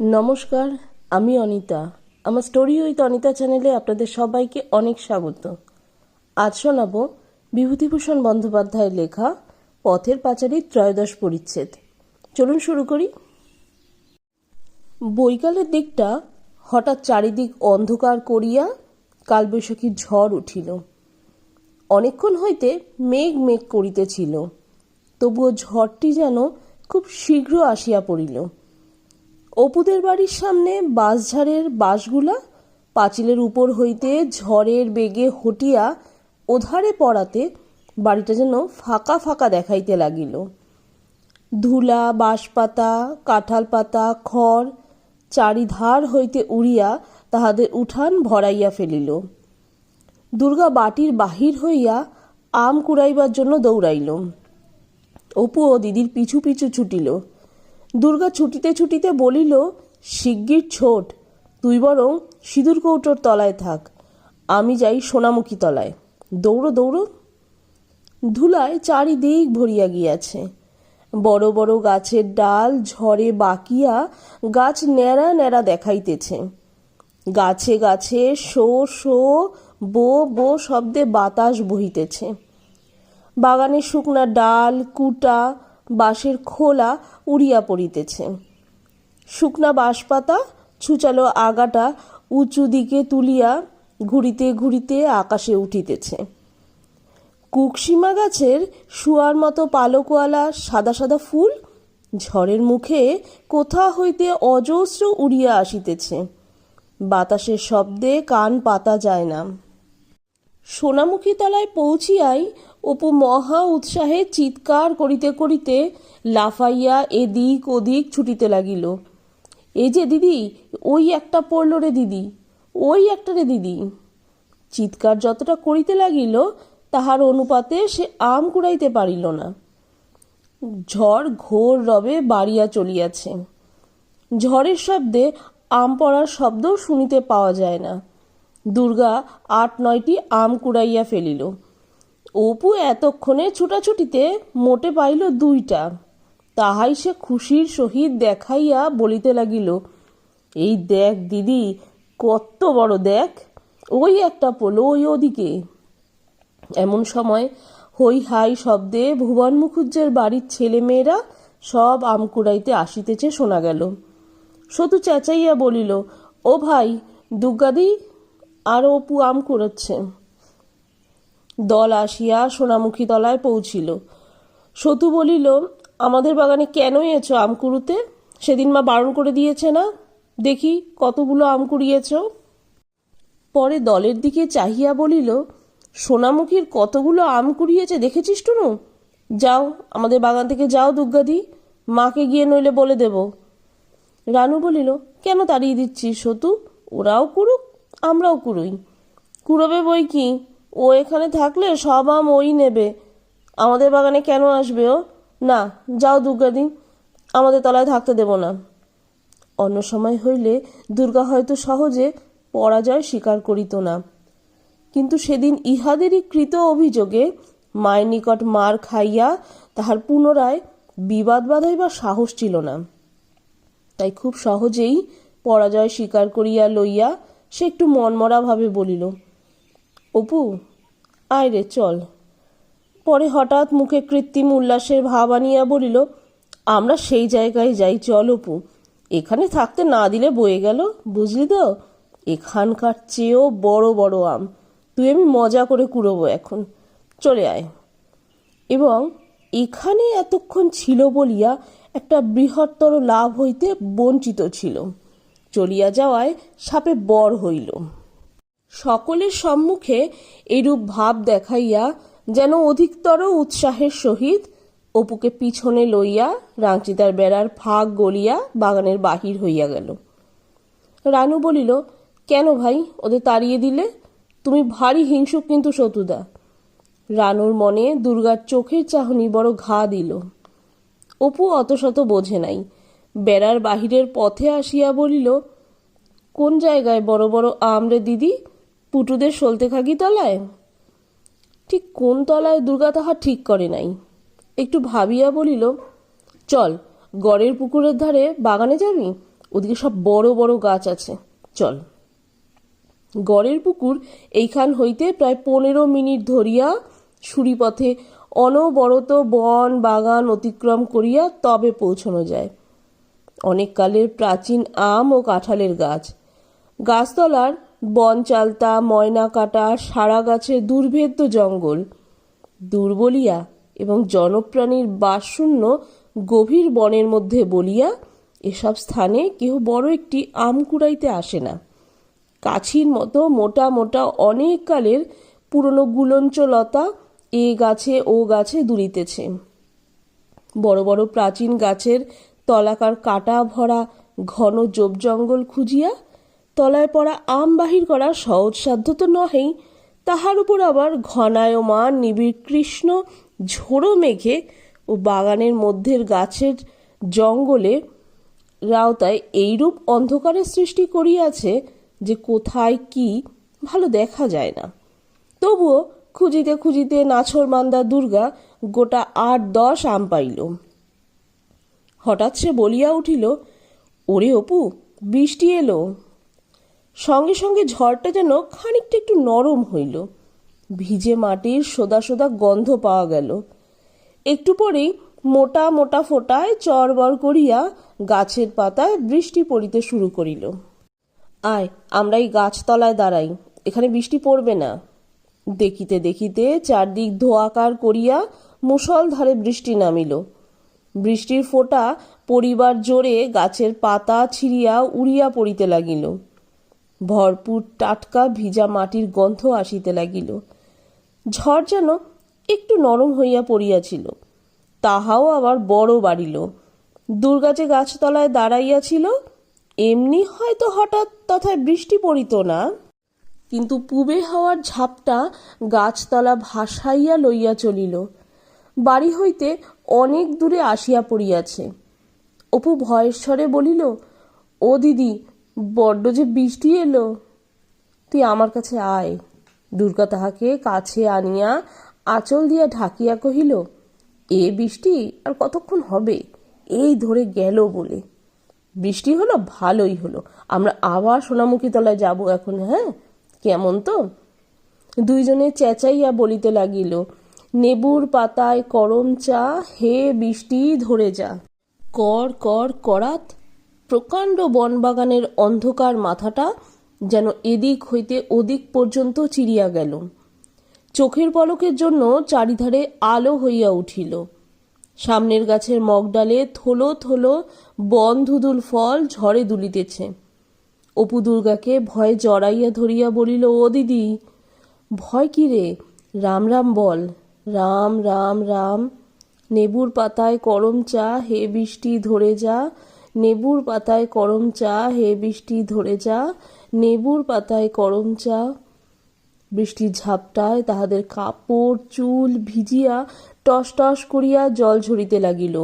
নমস্কার, আমি অনিতা। আমার স্টোরি উইথ অনিতা চ্যানেলে আপনাদের সবাইকে অনেক স্বাগত। আজ শোনাব বিভূতিভূষণ বন্দ্যোপাধ্যায়ের লেখা, পথের পাঁচালীর ত্রয়োদশ পরিচ্ছেদ। চলুন শুরু করি। বৈকালের দিকটা হঠাৎ চারিদিক অন্ধকার করিয়া কালবৈশাখীর ঝড় উঠিল। অনেকক্ষণ হইতে মেঘ মেঘ করিতেছিল, তবুও ঝড়টি যেন খুব শীঘ্র আসিয়া পড়িল। অপুদের বাড়ির সামনে বাঁশঝাড়ের বাঁশগুলা পাঁচিলের উপর হইতে ঝড়ের বেগে হটিয়া ওধারে পড়াতে বাড়িটা যেন ফাঁকা ফাঁকা দেখাইতে লাগিল। ধুলা, বাঁশপাতা, কাঁঠাল পাতা, খড় চারিধার হইতে উড়িয়া তাহাদের উঠান ভরাইয়া ফেলিল। দুর্গা বাটির বাহির হইয়া আম কুড়াইবার জন্য দৌড়াইল। অপু ও দিদির পিছু পিছু ছুটিল। দুর্গা ছুটিতে ছুটিতে বলিল, শিগগির ছোট, তুই বরং সিঁদুর কৌটোর তলায় থাক, আমি যাই সোনামুখী তলায়। দৌড়ো দৌড়ো। ধুলায় চারিদিক ভরিয়া গিয়াছে। বড় বড় গাছের ডাল, ঝড়ে বাকিয়া গাছ ন্যাড়া ন্যাড়া দেখাইতেছে। গাছে গাছে শো শো, বো বো শব্দে বাতাস বহিতেছে। বাগানের শুকনা ডাল, কুটা, বাঁশের খোলা উড়িয়া পড়িতেছে। শুকনা বাঁশপাতা ছুচালো আগাটা উঁচু দিকে তুলিয়া ঘুরিতে ঘুরিতে আকাশে উঠিতেছে। কুকসীমা গাছের শুয়ার মতো পালকওয়ালা সাদা সাদা ফুল ঝড়ের মুখে কোথা হইতে অজস্র উড়িয়া আসিতেছে। বাতাসের শব্দে কান পাতা যায় না। সোনামুখী তলায় পৌঁছিয়াই অপু মহা উৎসাহে চিৎকার করিতে করিতে লাফাইয়া এদিক ওদিক ছুটিতে লাগিল। এই যে দিদি, ওই একটা পড়ল রে দিদি, ওই একটা রে দিদি। চিৎকার যতটা করিতে লাগিল, তাহার অনুপাতে সে আম কুড়াইতে পারিল না। ঝড় ঘোর রবে বাড়িয়া চলিয়াছে। ঝড়ের শব্দে আম পড়ার শব্দও শুনিতে পাওয়া যায় না। দুর্গা আট নয়টি আম কুড়াইয়া ফেলিল। অপু এতক্ষণে ছুটাছুটিতে মোটে পাইল দুইটা। তাহাই সে খুশির সহিত দেখাইয়া বলিতে লাগিল, এই দেখ দিদি, কত বড় দেখ, ওই একটা পোলো ওই ওদিকে। এমন সময় হই হাই শব্দে ভুবন মুখুজ্জের বাড়ির ছেলেমেয়েরা সব আম কুড়াইতে আসিতেছে শোনা গেল। সতু চেঁচাইয়া বলিল, ও ভাই দুর্গাদি আর অপু আম কুড়াচ্ছে। দল আসিয়া সোনামুখী তলায় পৌঁছিল। সতু বলিল, আমাদের বাগানে কেন এছো আম কুড়ুতে? সেদিন মা বারণ করে দিয়েছে না? দেখি কতগুলো আম কুড়িয়েছ? পরে দলের দিকে চাহিয়া বলিল, সোনামুখীর কতগুলো আম কুড়িয়েছে দেখেছিস টুনু? যাও, আমাদের বাগান থেকে যাও দুর্গাদি মাকে গিয়ে নইলে বলে দেব। রানু বলিল, কেন তাড়িয়ে দিচ্ছি সতু? ওরাও কুড়ুক, আমরাও কুড়ুই। কুড়োবে বই কি? ও এখানে থাকলে সব আম ওই নেবে। আমাদের বাগানে কেন আসবে ও? না, যাও দুর্গাদি আমাদের তলায় থাকতে দেব না। অন্য সময় হইলে দুর্গা হয়তো সহজে পরাজয় স্বীকার করিত না। কিন্তু সেদিন ইহাদেরই কৃত অভিযোগে মায়ের নিকট মার খাইয়া তাহার পুনরায় বিবাদ বাধাইবার সাহস ছিল না। তাই খুব সহজেই পরাজয় স্বীকার করিয়া লইয়া সে একটু মনমরাভাবে বলিল অপু আয় রে চল। পরে হঠাৎ মুখে কৃত্রিম উল্লাসের ভাব আনিয়া বলিল, আমরা সেই জায়গায় যাই, চল অপু। এখানে থাকতে না দিলে বয়ে গেল, বুঝলি তো? এখানকার চেয়েও বড় বড় আম। তুই আমি মজা করে কুড়োবো এখন। চলে আয়। এবং এখানে এতক্ষণ ছিল বলিয়া একটা বৃহত্তর লাভ হইতে বঞ্চিত ছিল। চলিয়া যাওয়ায় সাপে বর হইল। সকলের সম্মুখে এরূপ ভাব দেখাইয়া যেন অধিকতর উৎসাহের সহিত অপুকে পিছনে লইয়া রাঁচিদার বেড়ার ফাঁক গলিয়া বাগানের বাহির হইয়া গেল। রানু বলিল, কেন ভাই, ওদের তাড়িয়ে দিলে? তুমি ভারী হিংসুক কিন্তু সতুদা রানুর মনে দুর্গার চোখের চাহনি বড় ঘা দিল। অপু অত শত বোঝে নাই। বেড়ার বাহিরের পথে আসিয়া বলিল, কোন জায়গায় বড় বড় আমরে দিদি পুটুদের সলতে খাগি তলায়? ঠিক কোন তলায় দুর্গা তাহা ঠিক করে নাই? একটু ভাবিয়া বলিল, চল, গড়ের পুকুরের ধারে বাগানে যাবি? ওদিকে সব বড় বড় গাছ আছে। চল। গড়ের পুকুর এইখান হইতে প্রায় পনেরো মিনিট ধরিয়া সুরিপথে অনবরত বন বাগান অতিক্রম করিয়া তবে পৌঁছানো যায়। অনেক কালের প্রাচীন আম ও কাঁঠালের গাছ। গাছতলার বন চালতা, ময়না কাটা, সারা গাছে দুর্ভেদ্য জঙ্গল। দুর্বলিয়া এবং জনপ্রাণীর বাসশূন্য গভীর বনের মধ্যে বলিয়া এসব স্থানে কেহ বড় একটি আম কুড়াইতে আসে না। কাছির মতো মোটা মোটা অনেক কালের পুরনো গুলঞ্চ লতা এ গাছে ও গাছে দুলিতেছে। বড় বড় প্রাচীন গাছের তলাকার কাটা ভরা ঘন জোপ জঙ্গল খুঁজিয়া তলায় পড়া আম বাহির করা সহজসাধ্য তো নহেই। তাহার উপর আবার ঘনায়মান নিবিড় কৃষ্ণ, ঝোড়ো মেঘে ও বাগানের মধ্যের গাছের জঙ্গলে রাওতায় এইরূপ অন্ধকারের সৃষ্টি করিয়াছে যে কোথায় কি ভালো দেখা যায় না। তবুও খুঁজিতে খুঁজিতে নাছর মান্দা দুর্গা গোটা আট দশ আম পাইল। হঠাৎ সে বলিয়া উঠিল, ওরে অপু, বৃষ্টি এলো। সঙ্গে সঙ্গে ঝড়টা যেন খানিকটা একটু নরম হইল। ভিজে মাটির সোদা সোদা গন্ধ পাওয়া গেল। একটু পরেই মোটা মোটা ফোঁটায় চরবর করিয়া গাছের পাতায় বৃষ্টি পড়িতে শুরু করিল। আয়, আমরা এই গাছতলায় দাঁড়াই, এখানে বৃষ্টি পড়বে না। দেখিতে দেখিতে চারদিক ধোয়াকার করিয়া মুষলধারে বৃষ্টি নামিল। বৃষ্টির ফোঁটা পরিবার জোরে গাছের পাতা ছিঁড়িয়া উড়িয়া পড়িতে লাগিল। ভরপুর টাটকা ভিজা মাটির গন্ধ আসিতে লাগিল। ঝড় যেন একটু নরম হইয়া পড়িয়াছিল। তাহাও আবার বড় বাড়িল। দুর্গা যে গাছতলায় দাঁড়াইয়াছিল, এমনি হয়তো হঠাৎ তথায় বৃষ্টি পড়িত না। কিন্তু পূবে হওয়ার ঝাপটা গাছতলা ভাসাইয়া লইয়া চলিল। বাড়ি হইতে অনেক দূরে আসিয়া পড়িয়াছে। অপু ভয়েশ্বরে বলিল, ও দিদি বড্ড যে বৃষ্টি এলো। তুই আমার কাছে আয়। দুর্গা তাহাকে কাছে আনিয়া আঁচল দিয়া ঢাকিয়া কহিল, এ বৃষ্টি আর কতক্ষণ হবে? এই ধরে গেল বলে। বৃষ্টি হলো, ভালোই হলো। আমরা আবার সোনামুখী তলায় যাব এখন হ্যাঁ? কেমন তো? দুইজনে চেঁচাইয়া বলিতে লাগিল, নেবুর পাতায় করম চা, হে বৃষ্টি ধরে যা। কর কর, করাত প্রকাণ্ড বনবাগানের অন্ধকার মাথাটা যেন এদিক হইতে ওদিক পর্যন্ত চিরিয়া গেল। চোখের পলকের জন্য চারিধারে আলো হইয়া উঠিল। সামনের গাছের মগডালে থলো থলো বন ধুদুল ফল ঝড়ে দুলিতেছে। অপু দুর্গাকে ভয়ে জড়াইয়া ধরিয়া বলিল, ও দিদি, ভয় কি রে? রাম রাম বল। রাম রাম রাম। নেবুর পাতায় করম চা, হে বৃষ্টি ধরে যা। নেবুর পাতায় করম চা, হে বৃষ্টি ধরে যা। নেবুর পাতায় করম চা, বৃষ্টির ঝাপটায় তাহাদের কাপড়, চুল ভিজিয়া টস টস করিয়া জল ঝরিতে লাগিল।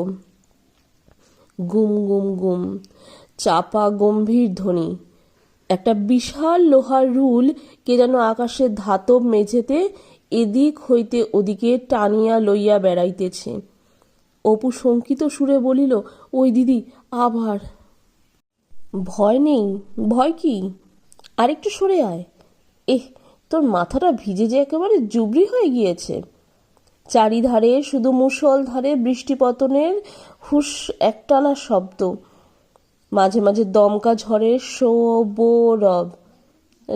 গুম গুম গুম, চাপা গম্ভীর ধ্বনি। একটা বিশাল লোহার রুল, কে যেন আকাশের ধাতব মেঝেতে এদিক হইতে ওদিকে টানিয়া লইয়া বেড়াইতেছে। অপু শঙ্কিত সুরে বলিল, ওই দিদি আবার ভয় নেই, ভয় কি? আরেকটু সরে আয়। এহ, তোর মাথাটা ভিজে যে একেবারে জুবরি হয়ে গিয়েছে। চারিধারে শুধু মুষলধারে বৃষ্টিপতনের হুস একটানা শব্দ। মাঝে মাঝে দমকা ঝড়ের শো বো রব।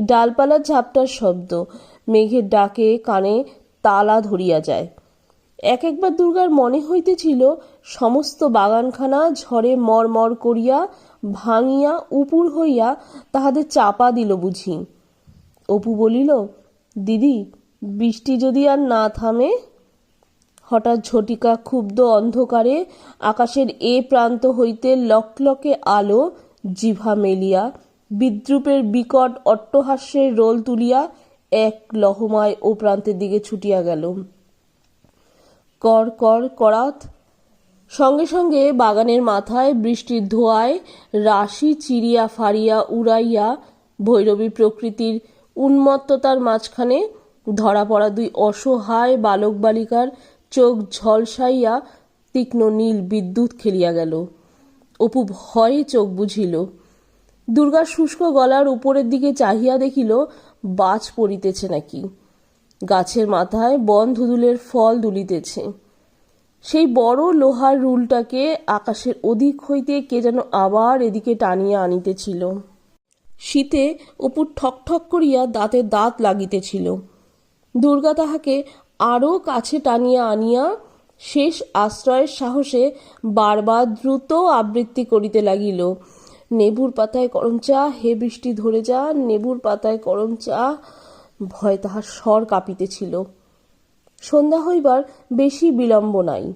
ডালপালার ঝাপটার শব্দ। মেঘের ডাকে কানে তালা ধরিয়া যায়। এক একবার দুর্গার মনে হইতেছিল, সমস্ত বাগানখানা ঝড়ে মরমর করিয়া, ভাঙিয়া উপুর হইয়া তাহাদের চাপা দিল বুঝি। অপু বলিল, দিদি, বৃষ্টি যদি আর না থামে? হঠাৎ ঝটিকা ক্ষুব্ধ অন্ধকারে আকাশের এ প্রান্ত হইতে লকলকে আলো, জিভা মেলিয়া, বিদ্রুপের বিকট অট্টহাস্যের রোল তুলিয়া এক লহমায় ও প্রান্তের দিকে ছুটিয়া গেল। কর কর, করাত। সঙ্গে সঙ্গে বাগানের মাথায় বৃষ্টির ধোয়ায় রাশি চিরিয়া ফাড়িয়া উড়াইয়া ভৈরবী প্রকৃতির উন্মত্ততার মাঝখানে ধরা পড়া দুই অসহায় বালক বালিকার চোখ ঝলসাইয়া তীক্ষ্ণ নীল বিদ্যুৎ খেলিয়া গেল। অপু ভয়ে চোখ বুঝিল। দুর্গার শুষ্ক গলার উপরের দিকে চাহিয়া দেখিল, বাজ পড়িতেছে নাকি। গাছের মাথায় বন ধুদুলের ফল দুলিতেছে। সেই বড় লোহার রুলটাকে আকাশের ওদিক হইতে কে যেন আবার এদিকে টানিয়া আনিতেছিল। শীতে অপুর ঠক ঠক করিয়া দাঁতে দাঁত লাগিতেছিল। দুর্গা তাহাকে আরও কাছে টানিয়া আনিয়া শেষ আশ্রয়ের সাহসে বারবার দ্রুত আবৃত্তি করিতে লাগিল। নেবুর পাতায় করম চা হে বৃষ্টি ধরে যা, নেবুর পাতায় করম চা ভয় তাহার স্বর কাঁপিতেছিল। সন্ধ্যা হইবার বেশি বিলম্ব নাই।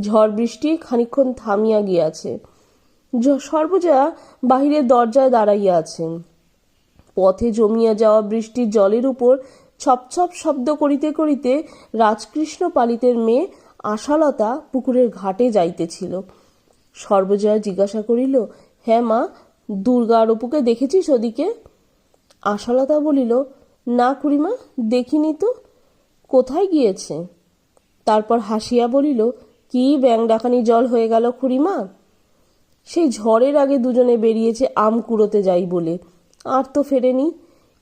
ঝড় বৃষ্টি খানিক্ষণ থামিয়া গিয়াছে। সর্বজয়া বাহিরের দরজায় দাঁড়াইয়া আছেন পথে জমিয়া যাওয়া বৃষ্টির জলের উপর ছপছপ শব্দ করিতে করিতে রাজকৃষ্ণ পালিতের মেয়ে আশালতা পুকুরের ঘাটে যাইতেছিল। সর্বজয়া জিজ্ঞাসা করিল হ্যাঁ মা, দুর্গা আর অপুকে দেখেছিস ওদিকে? আশালতা বলিল না খুড়িমা দেখিনি তো। কোথায় গিয়েছে? তারপর হাসিয়া বলিল, কি ব্যাং ডাকানি জল হয়ে গেল খুড়িমা সেই ঝড়ের আগে দুজনে বেরিয়েছে আম কুড়োতে যাই বলে। আর তো ফেরেনি।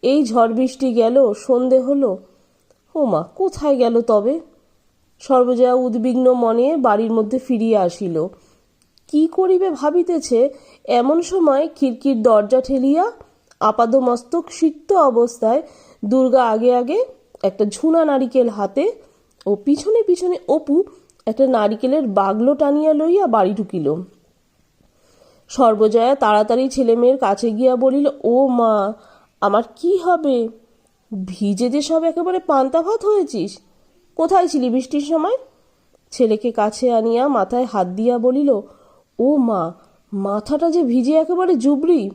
এই ঝড় বৃষ্টি গেল, সন্ধে হলো। ও মা কোথায় গেল তবে? সর্বজয়া উদ্বিগ্ন মনে বাড়ির মধ্যে ফিরিয়া আসিল। কি করিবে ভাবিতেছে? এমন সময় খিড়কির দরজা ঠেলিয়া আপাদমস্তক সিক্ত অবস্থায় দুর্গা আগে আগে একটা ঝুনা নারিকেল হাতে ও পিছনে পিছনে অপু একটা নারিকেলের বাগলো টানিয়া লইয়া বাড়ি ঢুকিল। সর্বজয়া তাড়াতাড়ি ছেলেমেয়ের কাছে গিয়া বলিল, ও মা, আমার কি হবে? ভিজে যে সব একেবারে পান্তা ভাত হয়েছিস, কোথায় ছিলি বৃষ্টির সময়? ছেলেকে কাছে আনিয়া মাথায় হাত দিয়া বলিল, ও মা, মাথাটা যে ভিজে একেবারে জুবড়ি।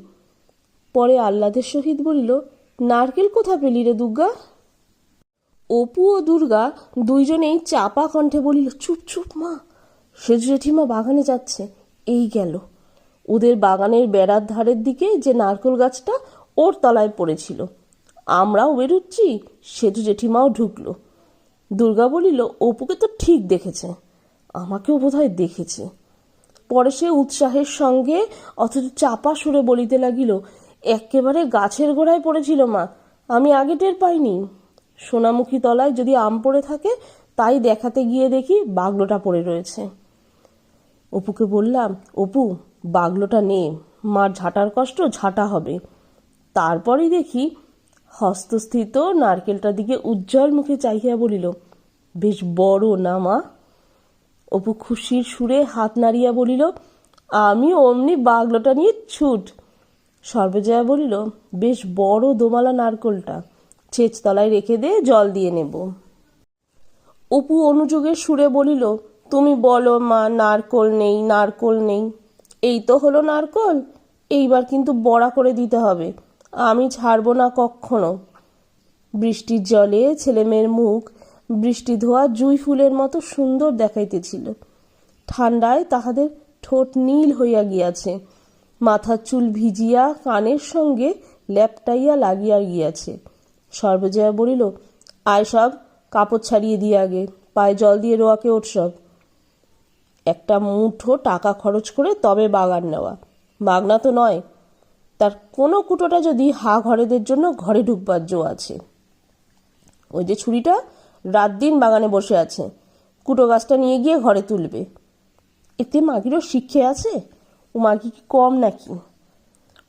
পরে আহ্লাদের সহিত বলিল নারকেল কোথা পেলি রে দুর্গা? অপু ও দুর্গা দুইজনেই চাপা কণ্ঠে বলিল, চুপ চুপ মা। সেজু জেঠিমা বাগানে যাচ্ছে, এই গেল। ওদের বাগানের বেড়ার ধারের দিকে যে নারকেল গাছটা ওর তলায় পড়েছিল। আমরাও বেরুচ্ছি, সেজু জেঠিমাও ঢুকলো। দুর্গা বলিল, অপুকে তো ঠিক দেখেছে, আমাকেও বোধহয় দেখেছে। পরে সে উৎসাহের সঙ্গে অথচ চাপা সুরে বলিতে লাগিল একেবারে গাছের গোড়ায় পড়েছিল মা। আমি আগে টের পাইনি। সোনামুখী তলায় যদি আম পড়ে থাকে, তাই দেখাতে গিয়ে দেখি বাগলোটা পড়ে রয়েছে। অপুকে বললাম, অপু, বাগলোটা নে। মার ঝাঁটার কষ্ট ঝাঁটা হবে। তারপরেই দেখি হস্তস্থিত নারকেলটার দিকে উজ্জ্বল মুখে চাহিয়া বলিল, বেশ বড় না মা? অপু খুশির সুরে হাত নাড়িয়া বলিল, আমি অমনি বাগলোটা নিয়ে ছুট। সর্বজয়া বলিল, বেশ বড় দোমালা নারকলটা। ছেচ তলায় রেখে দে, জল দিয়ে নেব। অপু অনুযোগের সুরে বলিল, তুমি বলো মা, নারকল নেই নারকল নেই। এই তো হলো নারকল, এইবার কিন্তু বড়া করে দিতে হবে। আমি ছাড়বো না কখনো বৃষ্টির জলে ছেলেমেয়ের মুখ, বৃষ্টি ধোয়া জুই ফুলের মতো সুন্দর দেখাইতেছিল। ঠান্ডায় তাহাদের ঠোঁট নীল হইয়া গিয়াছে। মাথার চুল ভিজিয়া কানের সঙ্গে ল্যাপটাইয়া লাগিয়া গিয়াছে। সর্বজয়া বলিল, আয় সব, কাপড় ছাড়িয়ে দিয়ে আগে, পায়ে জল দিয়ে রোয়াকে ওঠ সব। একটা মুঠো টাকা খরচ করে তবে বাগান নেওয়া। বাগনা তো নয়, তার কোনো কুটোটা যদি হা ঘরেদের জন্য ঘরে ঢুকবার জো আছে। ওই যে ছুরিটা রাত দিন বাগানে বসে আছে, কুটো গাছটা নিয়ে গিয়ে ঘরে তুলবে। এতে মাগিরও শিক্ষে আছে? ও মাগি কি কম নাকি?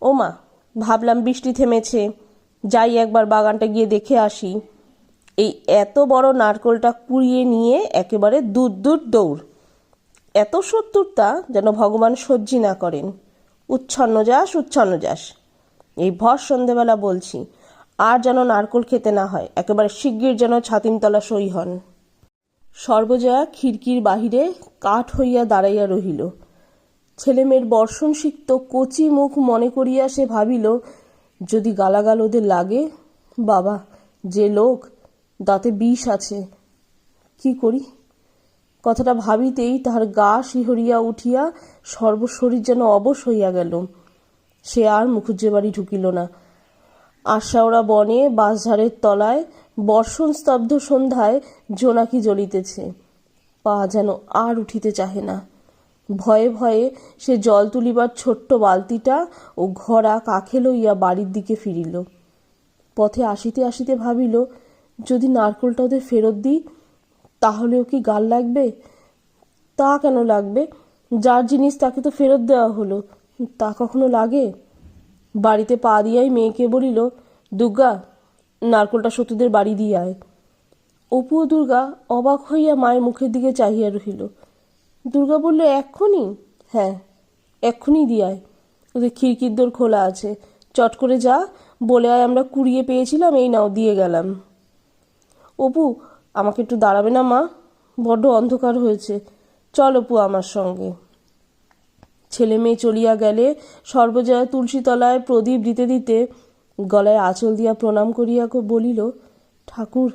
ও মা, ভাবলাম বৃষ্টি থেমেছে, যাই একবার বাগানটা গিয়ে দেখে আসি। এই এত বড় নারকলটা কুড়িয়ে নিয়ে একেবারে দূর দূর দৌড়। এত সত্তরটা যেন ভগবান সহ্যি না করেন। উচ্ছন্ন যাস উচ্ছন্ন যাস। এই ভর সন্ধেবেলা বলছি, আর যেন নারকল খেতে না হয়, একেবারে শিগগির যেন ছাতিমতলা সই হন। সর্বজয়া খিড়কির বাহিরে কাঠ হইয়া দাঁড়াইয়া রহিল। ছেলেমেয়ের বর্ষণ সিক্ত কচি মুখ মনে করিয়া সে ভাবিল, যদি গালাগাল ওদের লাগে? বাবা, যে লোক দাঁতে বিষ আছে। কি করি? কথাটা ভাবিতেই তাহার গা শিহরিয়া উঠিয়া সর্বশরীর যেন অবশ হইয়া গেল। সে আর মুখুজ্জে বাড়ি ঢুকিল না। আশাওড়া বনে বাঁশঝাড়ের তলায় বর্ষণ স্তব্ধ সন্ধ্যায় জোনাকি জ্বলিতেছে। পা যেন আর উঠিতে চাহে না। ভয়ে ভয়ে সে জল তুলিবার ছোট্ট বালতিটা ও ঘড়া কাখে লইয়া বাড়ির দিকে ফিরিল। পথে আসিতে আসিতে ভাবিল, যদি নারকোলটা ওদের ফেরত দিই, তাহলেও কি গাল লাগবে? তা কেন লাগবে? যার জিনিস তাকে তো ফেরত দেওয়া হলো, তা কখনো লাগে? বাড়িতে পা দিয়াই মেয়েকে বলিল, দুর্গা, নারকোলটা সতুদের বাড়ি দিয়ে আয়। অপু দুর্গা অবাক হইয়া মায়ের মুখের দিকে চাহিয়া রহিল। দুর্গা বলল, এক্ষুনি? হ্যাঁ এক্ষুনি দিয়ায় ওদের খিড়কির দোর খোলা আছে। চট করে যা, বলে আয় আমরা কুড়িয়ে পেয়েছিলাম, এই নাও, দিয়ে গেলাম। অপু, আমাকে একটু দাঁড়াবে না, মা? বড্ড অন্ধকার হয়েছে। চল অপু আমার সঙ্গে। ছেলে মেয়ে চলিয়া গেলে সর্বজয়া তুলসীতলায় প্রদীপ দিতে দিতে গলায় আঁচল দিয়া প্রণাম করিয়া বলিল, ঠাকুর,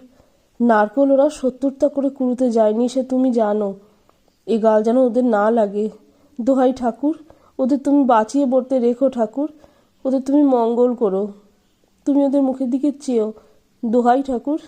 নারকোল ওরা সত্তরটা করে কুড়ুতে যায়নি, সে তুমি জানো। এ গাল যেন ওদের না লাগে। দোহাই ঠাকুর, ওদের তুমি বাঁচিয়ে পড়তে রেখো ঠাকুর, ওদের তুমি মঙ্গল করো। তুমি ওদের মুখের দিকে চেয়েও। দোহাই ঠাকুর।